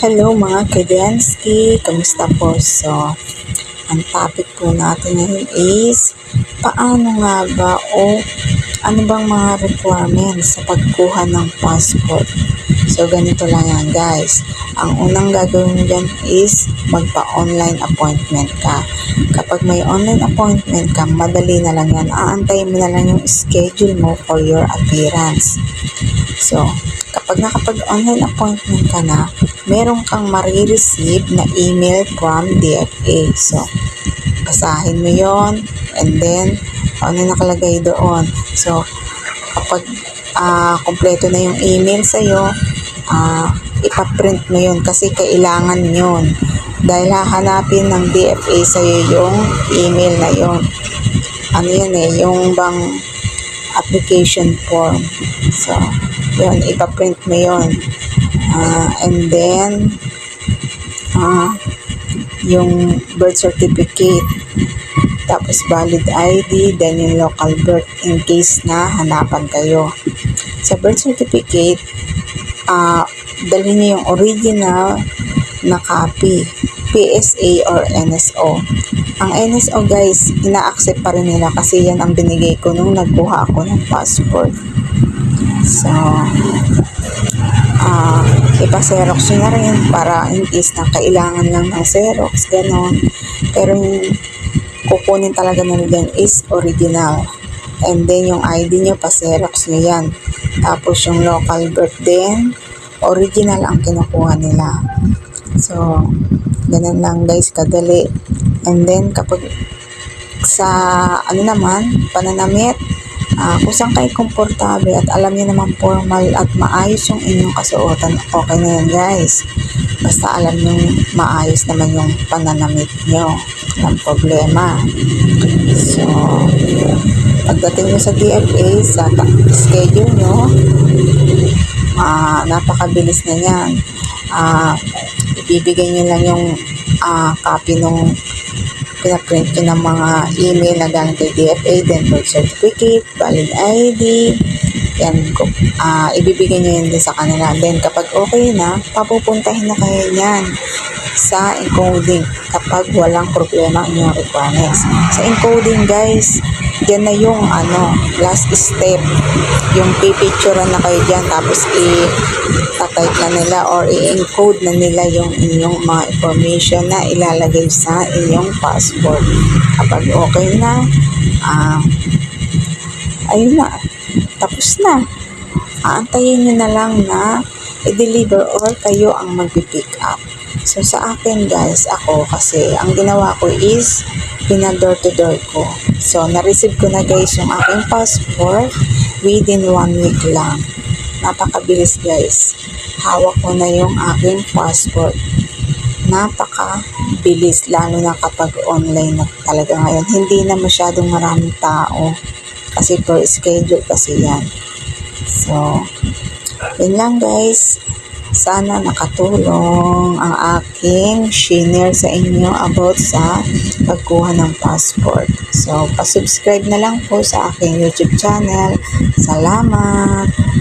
Hello mga Kedensky, kamusta po? So, ang topic po natin ngayon is paano nga ba o ano bang mga requirements sa pagkuha ng passport? So, ganito lang yan guys. Ang unang gagawin dyan is magpa-online appointment ka. Kapag may online appointment ka, madali na lang yan. Aantayin mo na lang yung schedule mo for your appearance. So, kapag nakapag-online appointment ka na, meron kang marireceive na email from DFA. So, basahin mo yon and then, ano nakalagay doon. So, kapag ah, kompleto na yung email sa'yo, ah, ipaprint mo yun kasi kailangan yun. Dahil hahanapin ng DFA sa'yo yung email na yun. Ano yun eh, yung bang application form. So, yun, ipaprint mo yun. Ah, and then, ah, yung birth certificate, tapos valid ID, then yung local birth in case na hanapan kayo. Sa birth certificate, ah, dalhin niyo yung original na copy, PSA or NSO. Ang NSO guys, ina-accept pa rin nila kasi yan ang binigay ko nung nagkuha ako ng passport. So, ah, ipa-xerox nyo na rin para in case na kailangan lang ng xerox, ganon. Pero yung kukunin talaga nila dyan is original. And then yung ID nyo, pa-xerox nyo yan. Tapos yung local birth din, original ang kinukuha nila. So, ganun lang guys, kadali. And then kapag sa ano naman, pananamit, ah, kung saan kayo komportable at alam niyo naman formal at maayos yung inyong kasuotan, okay na yan guys. Basta alam niyo maayos naman yung pananamit nyo. Walang problema. So, pagdating nyo sa DFA, sa schedule nyo, ah, napakabilis na yan. Ah, ibibigay nyo lang yung ah, copy nung pinaprint nyo ng mga email na galing kay DFA, then birth certificate, valid ID, yan, ah, ibibigay nyo yun din sa kanila. Then, kapag okay na, papupuntahin na kayo yan sa encoding kapag walang problema ang inyong requirements. Sa encoding, guys, dyan na yung ano, last step. Yung pipicturean na kayo dyan, tapos i-type na nila or i-encode na nila yung inyong mga information na ilalagay sa inyong passport. Kapag okay na, ah, ayun na, tapos na. Aantayin nyo na lang na i-deliver or kayo ang magpipick up. So sa akin guys, ako kasi ang ginawa ko is pinador to door ko. So na-receive ko na guys yung aking passport within one week lang. Napakabilis guys. Hawak ko na yung aking passport. Napakabilis lalo na kapag online na talaga ngayon. Hindi na masyadong maraming tao kasi per schedule kasi yan. So, yun lang guys. Sana nakatulong ang aking share sa inyo about sa pagkuha ng passport. So, pasubscribe na lang po sa aking YouTube channel. Salamat!